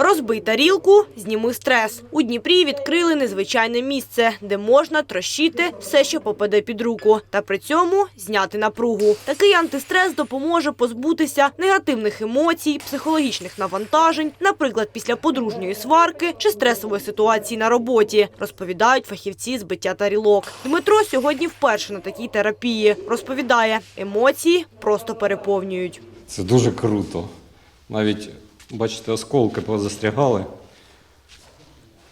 Розбий тарілку, зніми стрес. У Дніпрі відкрили незвичайне місце, де можна трощити все, що попаде під руку, та при цьому зняти напругу. Такий антистрес допоможе позбутися негативних емоцій, психологічних навантажень, наприклад, після подружньої сварки чи стресової ситуації на роботі, розповідають фахівці з биття тарілок. Дмитро сьогодні вперше на такій терапії. Розповідає, емоції просто переповнюють. Це дуже круто. Навіть, бачите, осколки позастрягали.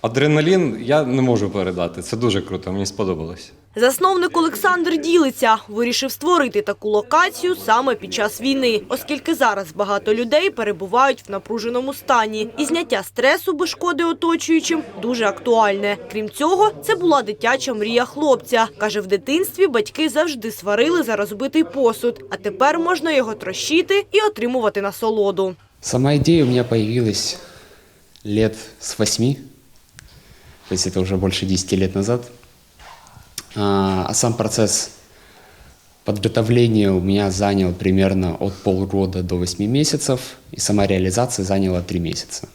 Адреналін я не можу передати. Це дуже круто, мені сподобалось. Засновник Олександр Ділиця вирішив створити таку локацію саме під час війни, оскільки зараз багато людей перебувають в напруженому стані, і зняття стресу без шкоди оточуючим дуже актуальне. Крім цього, це була дитяча мрія хлопця. каже, в дитинстві батьки завжди сварили за розбитий посуд, а тепер можна його трощити і отримувати насолоду. Сама идея у меня появилась лет с восьми, то есть это уже больше 10 лет назад. А а сам процесс подготовления у меня занял примерно от полгода до 8 месяцев, и сама реализация заняла 3 месяца.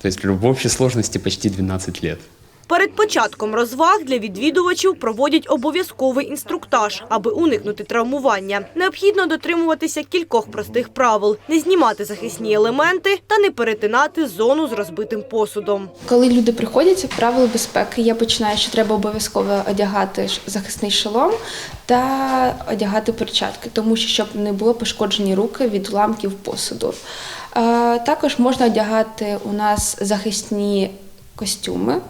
То есть в общей сложности почти 12 лет. Перед початком розваг для відвідувачів проводять обов'язковий інструктаж, аби уникнути травмування. Необхідно дотримуватися кількох простих правил: не знімати захисні елементи та не перетинати зону з розбитим посудом. Коли люди приходять, правила безпеки, я починаю, що треба обов'язково одягати захисний шолом та одягати перчатки, тому що щоб не було пошкоджені руки від уламків посуду. Е, Також можна одягати у нас захисні костюми,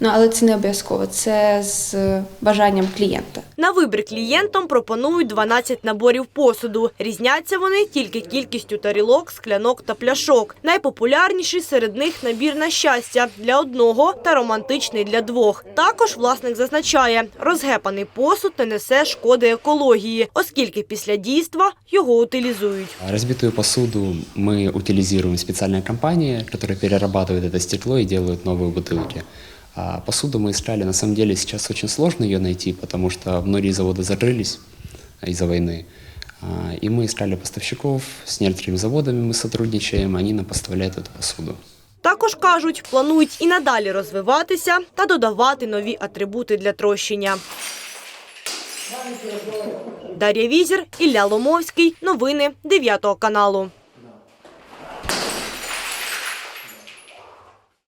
ну але це не обов'язково, це з бажанням клієнта. На вибір клієнтам пропонують 12 наборів посуду. Різняться вони тільки кількістю тарілок, склянок та пляшок. Найпопулярніший серед них набір на щастя для одного та романтичний для двох. Також власник зазначає, розгепаний посуд не несе шкоди екології, оскільки після дійства його утилізують. А Разбитую посуду мы утилизируем специальная компания, которая перерабатывает это стекло и делает новые бутылки. А посуду мы искали, на самом деле сейчас очень сложно ее найти, потому что многие заводы закрылись из-за войны. А, И мы искали поставщиков, с некоторыми заводами мы сотрудничаем, они нам поставляют эту посуду. Також кажуть, планують і надалі розвиватися та додавати нові атрибути для трощення. Дар'я Візір, Ілля Ломовський. Новини 9 каналу.